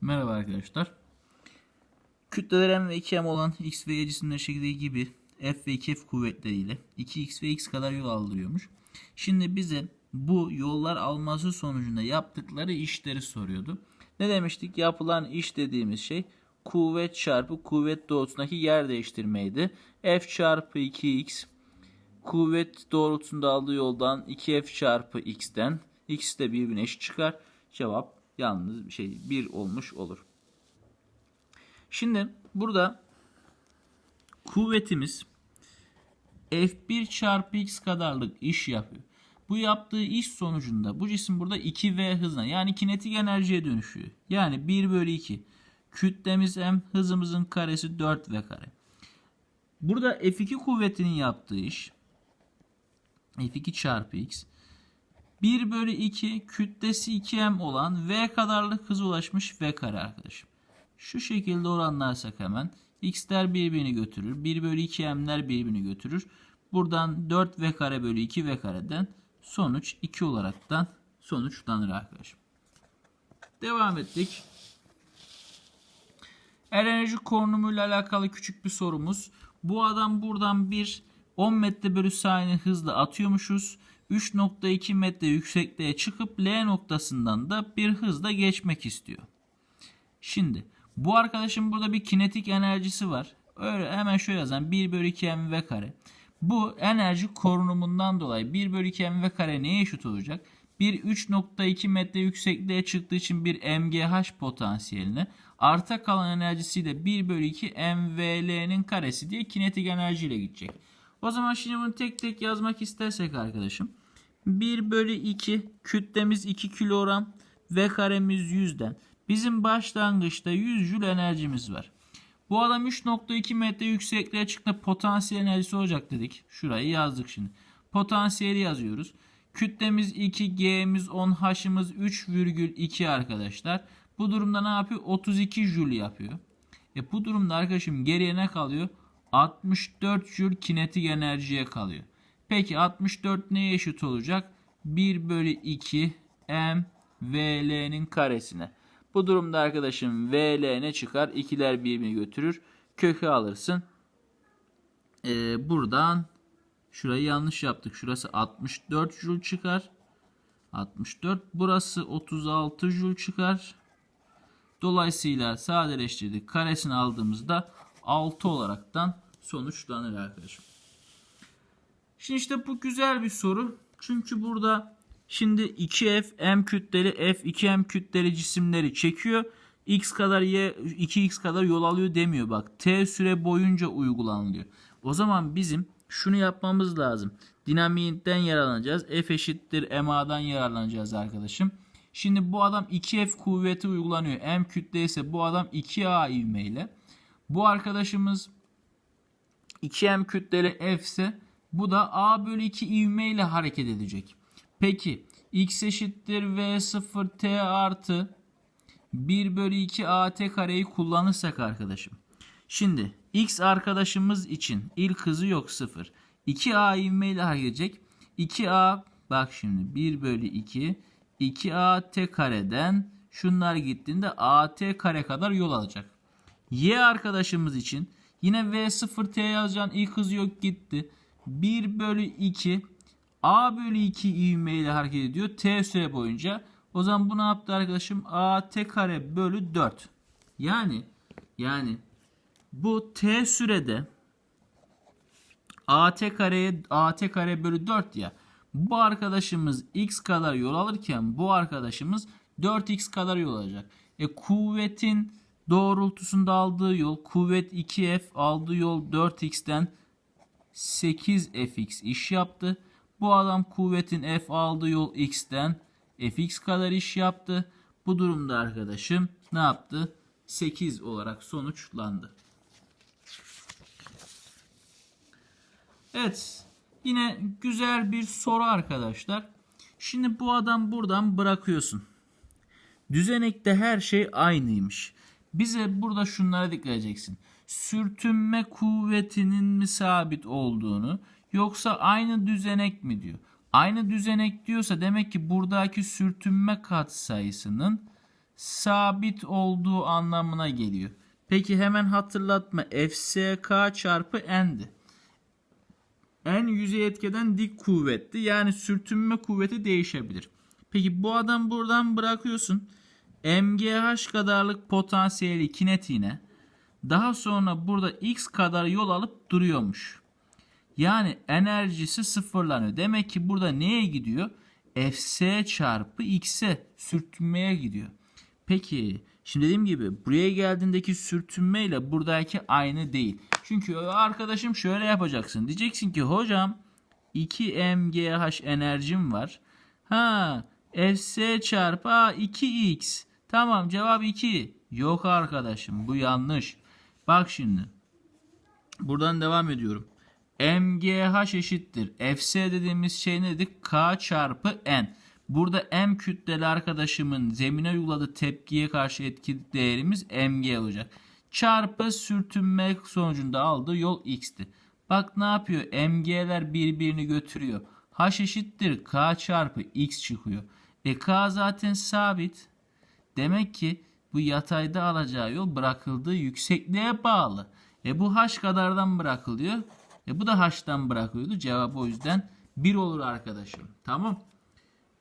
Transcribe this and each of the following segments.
Merhaba arkadaşlar. Kütleler m ve 2m olan x ve y cisimleri şekilde gibi f ve 2f kuvvetleriyle 2x ve x kadar yol aldırıyormuş. Şimdi bize bu yollar alması sonucunda yaptıkları işleri soruyordu. Ne demiştik? Yapılan iş dediğimiz şey kuvvet çarpı kuvvet doğrultusundaki yer değiştirmeydi. f çarpı 2x kuvvet doğrultusunda aldığı yoldan 2f çarpı x'ten x de birbirine eşit çıkar. Cevap yalnız şey 1 olmuş olur. Şimdi burada kuvvetimiz F1 çarpı x kadarlık iş yapıyor. Bu yaptığı iş sonucunda bu cisim burada 2V hızla yani kinetik enerjiye dönüşüyor. Yani 1 bölü 2. Kütlemiz m hızımızın karesi 4V kare. Burada F2 kuvvetinin yaptığı iş F2 çarpı x 1 bölü 2 kütlesi 2m olan v kadarlık hıza ulaşmış v kare arkadaşım. Şu şekilde oranlarsak hemen x'ler birbirini götürür. 1 bölü 2m'ler birbirini götürür. Buradan 4 v kare bölü 2 v kareden sonuç 2 olaraktan sonuçlanır arkadaşım. Devam ettik. Enerji korunumuyla alakalı küçük bir sorumuz. Bu adam buradan bir 10 metre bölü saniye hızla atıyormuşuz. 3.2 metre yüksekliğe çıkıp L noktasından da bir hızla geçmek istiyor. Şimdi bu arkadaşın burada bir kinetik enerjisi var. Öyle hemen şöyle yazalım. 1 bölü 2 mv kare. Bu enerji korunumundan dolayı 1 bölü 2 mv kare neye eşit olacak? Bir 3.2 metre yüksekliğe çıktığı için bir mgh potansiyeline arta kalan enerjisiyle 1 bölü 2 mvl'nin karesi diye kinetik enerjiyle gidecek. O zaman şimdi bunu tek tek yazmak istersek arkadaşım. 1 bölü 2 kütlemiz 2 kilogram ve karemiz 100'den. Bizim başlangıçta 100 jül enerjimiz var. Bu adam 3.2 metre yüksekliğe çıktı potansiyel enerjisi olacak dedik. Şurayı yazdık şimdi. Potansiyeli yazıyoruz. Kütlemiz 2, G'miz 10, H'ımız 3,2 arkadaşlar. Bu durumda ne yapıyor? 32 jül yapıyor. E bu durumda arkadaşım geriye ne kalıyor? 64 jül kinetik enerjiye kalıyor. Peki 64 neye eşit olacak? 1 bölü 2 m vl'nin karesine. Bu durumda arkadaşım vl ne çıkar? İkiler birbirini götürür. Kökü alırsın. Ee, buradan şurayı yanlış yaptık. Şurası 64 jül çıkar. 64. Burası 36 jül çıkar. Dolayısıyla sadeleştirdik. Karesini aldığımızda 6 olaraktan sonuçlanır arkadaşım. Şimdi işte bu güzel bir soru. Çünkü burada şimdi 2F m kütleli F 2m kütleli cisimleri çekiyor. X kadar y 2x kadar yol alıyor demiyor bak. T süre boyunca uygulanılıyor. O zaman bizim şunu yapmamız lazım. Dinamiğinden yararlanacağız. F eşittir MA'dan yararlanacağız arkadaşım. Şimdi bu adam 2F kuvveti uygulanıyor. M kütle ise bu adam 2A ivmeyle. Bu arkadaşımız 2M kütleli F ise bu da A bölü 2 ivme ile hareket edecek. Peki x eşittir V0 T artı 1 bölü 2 AT kareyi kullanırsak arkadaşım. Şimdi x arkadaşımız için ilk hızı yok 0. 2A ivme ile hareket edecek. 2A bak şimdi 1 bölü 2 2AT kareden şunlar gittiğinde AT kare kadar yol alacak. Y arkadaşımız için yine V0T yazacağın ilk hızı yok gitti. 1 bölü 2 A bölü 2 ivme ile hareket ediyor T süre boyunca. O zaman bu ne yaptı arkadaşım? AT kare bölü 4. Yani yani bu T sürede AT kareye AT kare bölü 4 ya. Bu arkadaşımız x kadar yol alırken bu arkadaşımız 4x kadar yol alacak. E kuvvetin doğrultusunda aldığı yol kuvvet 2f aldığı yol 4x'ten 8fx iş yaptı. Bu adam kuvvetin f aldığı yol x'ten fx kadar iş yaptı. Bu durumda arkadaşım ne yaptı? 8 olarak sonuçlandı. Evet. Yine güzel bir soru arkadaşlar. Şimdi bu adam buradan bırakıyorsun. Düzenekte her şey aynıymış. Bize burada şunlara dikkat edeceksin. Sürtünme kuvvetinin mi sabit olduğunu yoksa aynı düzenek mi diyor. Aynı düzenek diyorsa demek ki buradaki sürtünme katsayısının sabit olduğu anlamına geliyor. Peki hemen hatırlatma FSK çarpı N'di. N yüzey etkeden dik kuvvetti. Yani sürtünme kuvveti değişebilir. Peki bu adam buradan bırakıyorsun. MGH kadarlık potansiyeli kinetiğine daha sonra burada X kadar yol alıp duruyormuş. Yani enerjisi sıfırlanıyor. Demek ki burada neye gidiyor? Fs çarpı X'e sürtünmeye gidiyor. Peki şimdi dediğim gibi buraya geldiğindeki sürtünme ile buradaki aynı değil. Çünkü arkadaşım şöyle yapacaksın. Diyeceksin ki hocam 2 mgh enerjim var. Ha Fs çarpı a, 2x. Tamam cevap 2. Yok arkadaşım bu yanlış. Bak şimdi. Buradan devam ediyorum. MGH eşittir. Fs dediğimiz şey ne dedik? K çarpı N. Burada M kütleli arkadaşımın zemine uyguladığı tepkiye karşı etki değerimiz mg olacak. Çarpı sürtünme sonucunda aldığı yol x'ti. Bak ne yapıyor? mg'ler birbirini götürüyor. H eşittir k çarpı x çıkıyor. E k zaten sabit. Demek ki bu yatayda alacağı yol bırakıldığı yüksekliğe bağlı. E bu h kadardan bırakılıyor. E bu da h'tan bırakıyordu. Cevap o yüzden 1 olur arkadaşım. Tamam.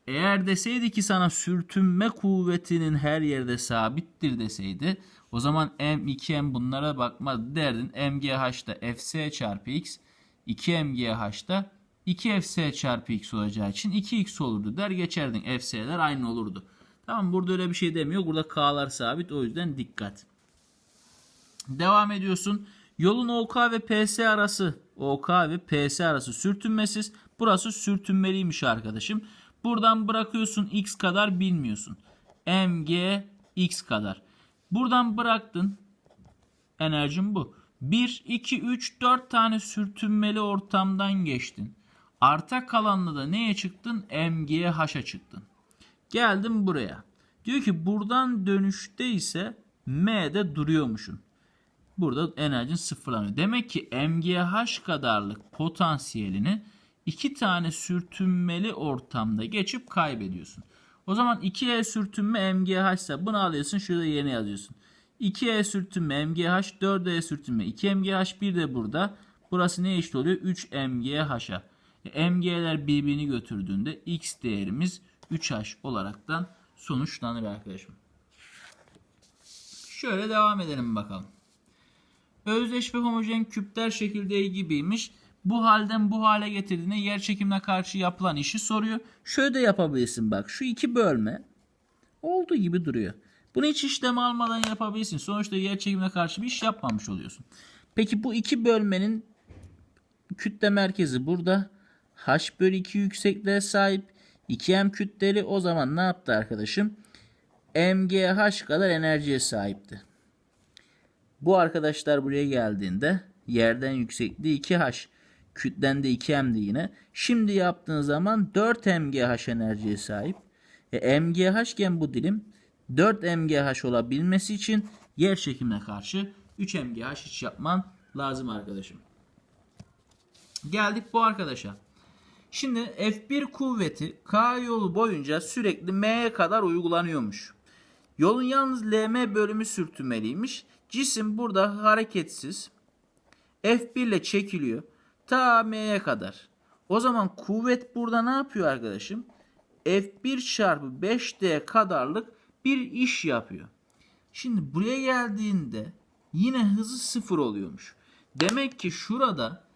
Eğer deseydi ki sana sürtünme kuvvetinin her yerde sabittir deseydi o zaman m 2m bunlara bakma derdin. mgh'da fs çarpı x 2mgh'da 2fs çarpı x olacağı için 2x olurdu der geçerdin. fs'ler aynı olurdu. Tamam burada öyle bir şey demiyor. Burada k'lar sabit o yüzden dikkat. Devam ediyorsun. Yolun OK ve PS arası OK ve PS arası sürtünmesiz. Burası sürtünmeliymiş arkadaşım. Buradan bırakıyorsun x kadar bilmiyorsun. mg x kadar. Buradan bıraktın. Enerjim bu. 1, 2, 3, 4 tane sürtünmeli ortamdan geçtin. Arta kalanla da neye çıktın? MGH'a çıktın. Geldim buraya. Diyor ki buradan dönüşte ise M'de duruyormuşsun. Burada enerjin sıfırlanıyor. Demek ki MGH kadarlık potansiyelini iki tane sürtünmeli ortamda geçip kaybediyorsun. O zaman 2E sürtünme MGH ise bunu alıyorsun şurada yerine yazıyorsun. 2E sürtünme MGH 4E sürtünme 2 MGH 1 de burada. Burası ne eşit oluyor? 3 MGH'a. E, MG'ler birbirini götürdüğünde X değerimiz 3H olaraktan sonuçlanır arkadaşım. Şöyle devam edelim bakalım. Özdeş ve homojen küpler şekilde gibiymiş. Bu halden bu hale getirdiğinde yer çekimine karşı yapılan işi soruyor. Şöyle de yapabilirsin bak. Şu iki bölme olduğu gibi duruyor. Bunu hiç işlem almadan yapabilirsin. Sonuçta yer çekimine karşı bir iş yapmamış oluyorsun. Peki bu iki bölmenin kütle merkezi burada. H bölü 2 yüksekliğe sahip. 2M kütleli o zaman ne yaptı arkadaşım? MGH kadar enerjiye sahipti. Bu arkadaşlar buraya geldiğinde yerden yüksekliği 2H. Kütlen de 2M'di yine. Şimdi yaptığın zaman 4 MGH enerjiye sahip. E, MGH iken bu dilim 4 MGH olabilmesi için yer çekimine karşı 3 MGH hiç yapman lazım arkadaşım. Geldik bu arkadaşa. Şimdi F1 kuvveti K yolu boyunca sürekli M'ye kadar uygulanıyormuş. Yolun yalnız LM bölümü sürtünmeliymiş. Cisim burada hareketsiz. F1 ile çekiliyor. Ta M'ye kadar. O zaman kuvvet burada ne yapıyor arkadaşım? F1 çarpı 5D kadarlık bir iş yapıyor. Şimdi buraya geldiğinde yine hızı sıfır oluyormuş. Demek ki şurada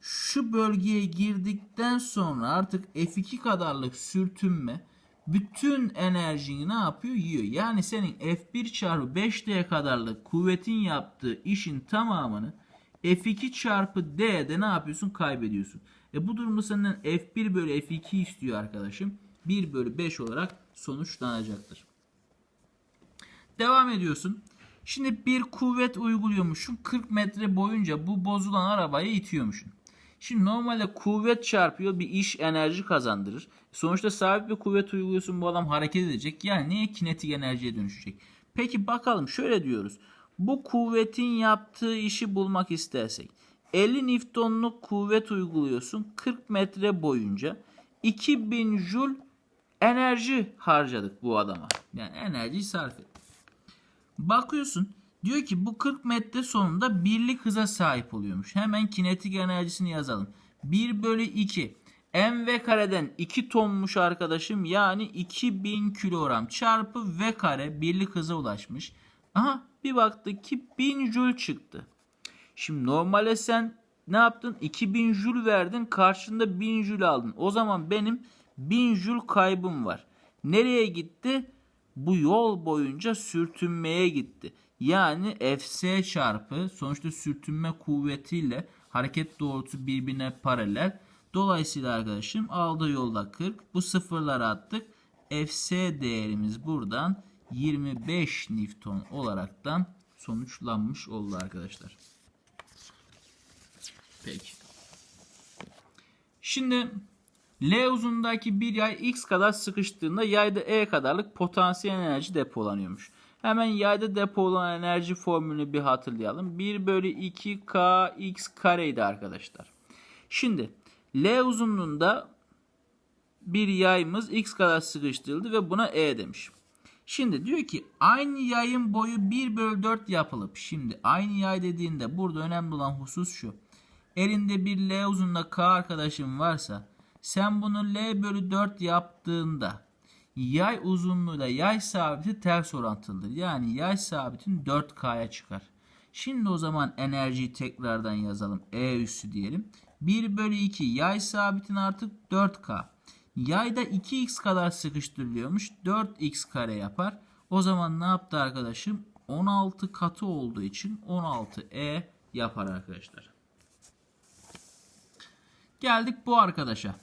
şu bölgeye girdikten sonra artık F2 kadarlık sürtünme bütün enerjini ne yapıyor? Yiyor. Yani senin F1 çarpı 5D kadarlık kuvvetin yaptığı işin tamamını F2 çarpı D'de ne yapıyorsun? Kaybediyorsun. E bu durumda senden F1 bölü F2 istiyor arkadaşım. 1 bölü 5 olarak sonuçlanacaktır. Devam ediyorsun. Şimdi bir kuvvet uyguluyormuşsun. 40 metre boyunca bu bozulan arabayı itiyormuşsun. Şimdi normalde kuvvet çarpıyor bir iş enerji kazandırır. Sonuçta sabit bir kuvvet uyguluyorsun bu adam hareket edecek. Yani niye kinetik enerjiye dönüşecek? Peki bakalım şöyle diyoruz. Bu kuvvetin yaptığı işi bulmak istersek 50 Newton'luk kuvvet uyguluyorsun 40 metre boyunca 2000 Joule enerji harcadık bu adama. Yani enerjiyi sarf ettik. Bakıyorsun diyor ki bu 40 metre sonunda birlik hıza sahip oluyormuş. Hemen kinetik enerjisini yazalım. 1 bölü 2 mv kareden 2 tonmuş arkadaşım yani 2000 kilogram çarpı v kare birlik hıza ulaşmış. Aha bir baktık ki 1000 joule çıktı. Şimdi normalde sen ne yaptın? 2000 joule verdin karşında 1000 joule aldın. O zaman benim 1000 joule kaybım var. Nereye gitti? Bu yol boyunca sürtünmeye gitti. Yani Fs çarpı sonuçta sürtünme kuvvetiyle hareket doğrultusu birbirine paralel. Dolayısıyla arkadaşım aldığı yolda 40. Bu sıfırları attık. Fs değerimiz buradan 25 Newton olaraktan sonuçlanmış oldu arkadaşlar. Peki. Şimdi L uzunluğundaki bir yay X kadar sıkıştığında yayda E kadarlık potansiyel enerji depolanıyormuş. Hemen yayda depolanan enerji formülünü bir hatırlayalım. 1 bölü 2 K X kareydi arkadaşlar. Şimdi L uzunluğunda bir yayımız X kadar sıkıştırıldı ve buna E demiş. Şimdi diyor ki aynı yayın boyu 1 bölü 4 yapılıp şimdi aynı yay dediğinde burada önemli olan husus şu. Elinde bir L uzunluğunda K arkadaşın varsa sen bunu L bölü 4 yaptığında yay uzunluğuyla yay sabiti ters orantılıdır. Yani yay sabitin 4K'ya çıkar. Şimdi o zaman enerjiyi tekrardan yazalım. E üssü diyelim. 1 bölü 2 yay sabitin artık 4K. Yayda 2x kadar sıkıştırılıyormuş. 4x kare yapar. O zaman ne yaptı arkadaşım? 16 katı olduğu için 16e yapar arkadaşlar. Geldik bu arkadaşa.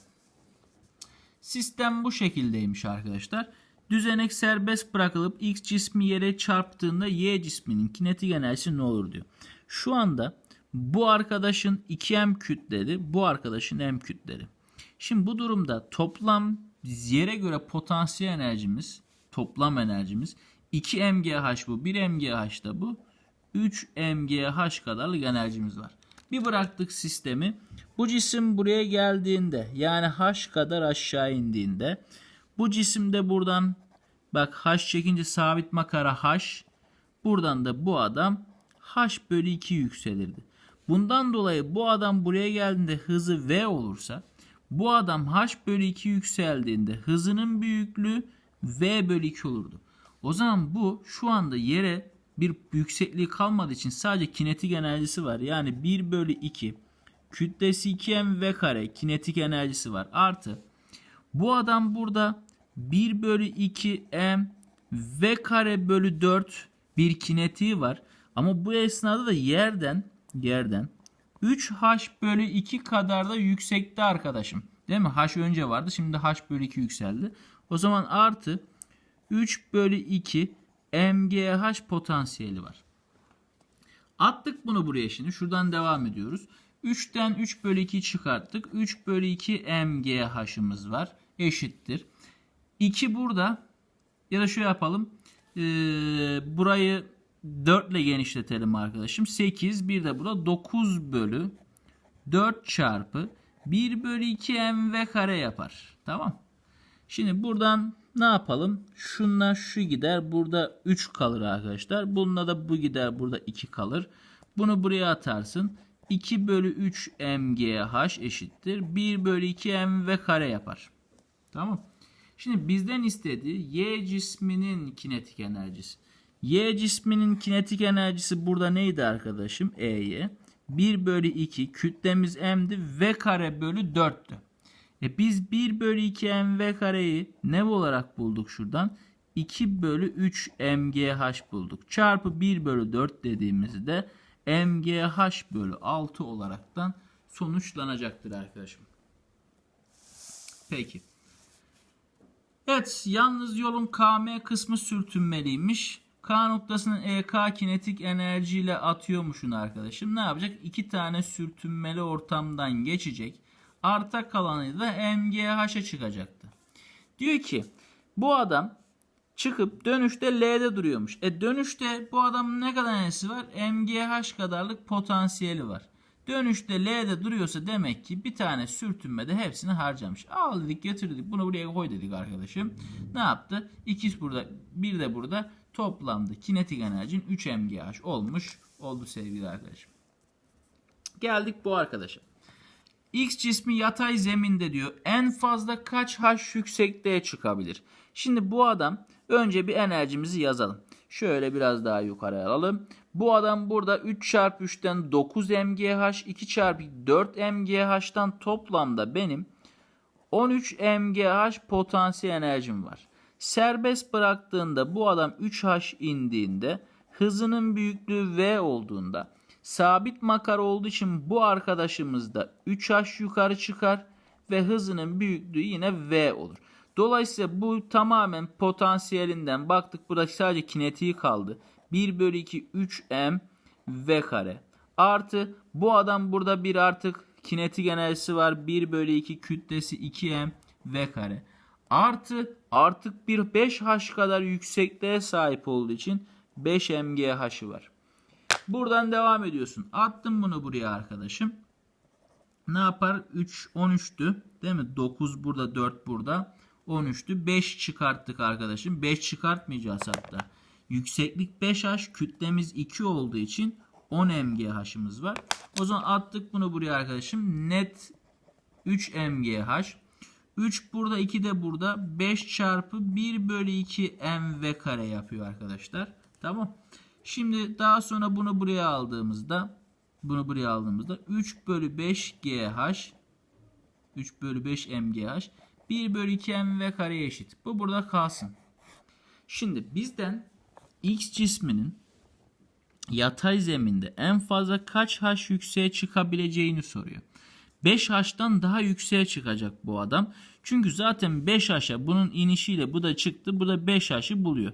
Sistem bu şekildeymiş arkadaşlar. Düzenek serbest bırakılıp x cismi yere çarptığında y cisminin kinetik enerjisi ne olur diyor. Şu anda bu arkadaşın 2m kütleli, bu arkadaşın m kütleli. Şimdi bu durumda toplam yere göre potansiyel enerjimiz, toplam enerjimiz 2 mgh bu, 1 mgh da bu. 3 mgh kadarlık enerjimiz var. Bir bıraktık sistemi. Bu cisim buraya geldiğinde yani h kadar aşağı indiğinde bu cisimde buradan bak h çekince sabit makara h buradan da bu adam h bölü 2 yükselirdi. Bundan dolayı bu adam buraya geldiğinde hızı v olursa bu adam h bölü 2 yükseldiğinde hızının büyüklüğü v bölü 2 olurdu. O zaman bu şu anda yere bir yüksekliği kalmadığı için sadece kinetik enerjisi var. Yani 1 bölü 2 kütlesi 2m v kare kinetik enerjisi var. Artı bu adam burada 1 bölü 2 m v kare bölü 4 bir kinetiği var. Ama bu esnada da yerden yerden 3h bölü 2 kadar da yüksekte arkadaşım. Değil mi? h önce vardı. Şimdi h bölü 2 yükseldi. O zaman artı 3 bölü 2 mgh potansiyeli var. Attık bunu buraya şimdi. Şuradan devam ediyoruz. 3'ten 3 bölü 2 çıkarttık. 3 bölü 2 mgh'ımız var. Eşittir. 2 burada. Ya da şöyle yapalım. Ee, burayı 4 ile genişletelim arkadaşım. 8 bir de burada 9 bölü 4 çarpı 1 bölü 2 mv kare yapar. Tamam. Şimdi buradan ne yapalım? Şundan şu gider. Burada 3 kalır arkadaşlar. Bununla da bu gider. Burada 2 kalır. Bunu buraya atarsın. 2 bölü 3 mgh eşittir. 1 bölü 2 mv kare yapar. Tamam. Şimdi bizden istediği y cisminin kinetik enerjisi. Y cisminin kinetik enerjisi burada neydi arkadaşım? E'ye. 1 bölü 2 kütlemiz m'di. V kare bölü 4'tü. E biz 1 bölü 2 mv kareyi ne olarak bulduk şuradan? 2 bölü 3 mgh bulduk. Çarpı 1 bölü 4 dediğimizde mgh bölü 6 olaraktan sonuçlanacaktır arkadaşım. Peki. Evet yalnız yolun KM kısmı sürtünmeliymiş. K noktasının EK kinetik enerjiyle atıyormuşun arkadaşım. Ne yapacak? İki tane sürtünmeli ortamdan geçecek. Arta kalanı da MGH'a çıkacaktı. Diyor ki bu adam çıkıp dönüşte L'de duruyormuş. E dönüşte bu adamın ne kadar enerjisi var? MGH kadarlık potansiyeli var. Dönüşte L'de duruyorsa demek ki bir tane sürtünmede hepsini harcamış. Al dedik getirdik bunu buraya koy dedik arkadaşım. Ne yaptı? İkisi burada bir de burada Toplamda kinetik enerjin 3 mgh olmuş oldu sevgili arkadaşım. Geldik bu arkadaşa. X cismi yatay zeminde diyor en fazla kaç h yüksekliğe çıkabilir? Şimdi bu adam önce bir enerjimizi yazalım. Şöyle biraz daha yukarı alalım. Bu adam burada 3 çarpı 3'ten 9 mgh 2 çarpı 4 mgh'tan toplamda benim 13 mgh potansiyel enerjim var. Serbest bıraktığında bu adam 3h indiğinde hızının büyüklüğü v olduğunda sabit makar olduğu için bu arkadaşımız da 3h yukarı çıkar ve hızının büyüklüğü yine v olur. Dolayısıyla bu tamamen potansiyelinden baktık burada sadece kinetiği kaldı. 1 bölü 2 3m v kare. Artı bu adam burada bir artık kinetik enerjisi var. 1 bölü 2 kütlesi 2m v kare. Artı artık bir 5h kadar yüksekliğe sahip olduğu için 5 mgh'ı var. Buradan devam ediyorsun. Attım bunu buraya arkadaşım. Ne yapar? 3 13'tü. Değil mi? 9 burada 4 burada. 13'tü. 5 çıkarttık arkadaşım. 5 çıkartmayacağız hatta. Yükseklik 5h, kütlemiz 2 olduğu için 10 mgh'ımız var. O zaman attık bunu buraya arkadaşım. Net 3 mgh. 3 burada 2 de burada. 5 çarpı 1 bölü 2 mv kare yapıyor arkadaşlar. Tamam. Şimdi daha sonra bunu buraya aldığımızda bunu buraya aldığımızda 3 bölü 5 gh 3 bölü 5 mgh 1 bölü 2 mv kareye eşit. Bu burada kalsın. Şimdi bizden x cisminin yatay zeminde en fazla kaç h yükseğe çıkabileceğini soruyor. 5h'tan daha yükseğe çıkacak bu adam. Çünkü zaten 5h'a bunun inişiyle bu da çıktı. Bu da 5h'ı buluyor.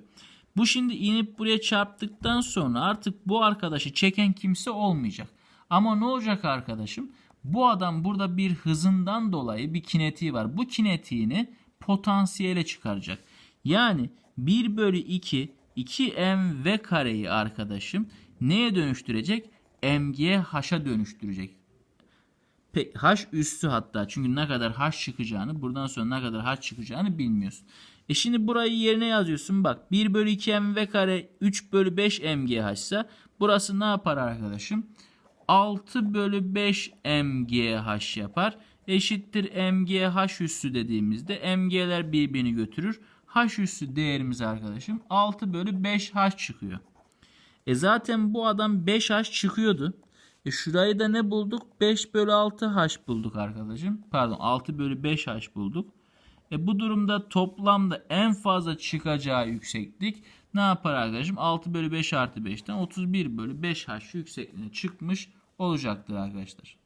Bu şimdi inip buraya çarptıktan sonra artık bu arkadaşı çeken kimse olmayacak. Ama ne olacak arkadaşım? Bu adam burada bir hızından dolayı bir kinetiği var. Bu kinetiğini potansiyele çıkaracak. Yani 1 bölü 2 2mv kareyi arkadaşım neye dönüştürecek? mgh'a dönüştürecek. H üstü hatta çünkü ne kadar H çıkacağını buradan sonra ne kadar H çıkacağını bilmiyorsun. E şimdi burayı yerine yazıyorsun bak 1 bölü 2 mv kare 3 bölü 5 mgh ise burası ne yapar arkadaşım? 6 bölü 5 mgh yapar. Eşittir mgh üssü dediğimizde mg'ler birbirini götürür. H üssü değerimiz arkadaşım 6 bölü 5h çıkıyor. E zaten bu adam 5h çıkıyordu. E şurayı da ne bulduk? 5 bölü 6h bulduk arkadaşım. Pardon 6 bölü 5h bulduk. E bu durumda toplamda en fazla çıkacağı yükseklik ne yapar arkadaşım? 6 bölü 5 artı 5'ten 31 bölü 5h yüksekliğine çıkmış olacaktır arkadaşlar.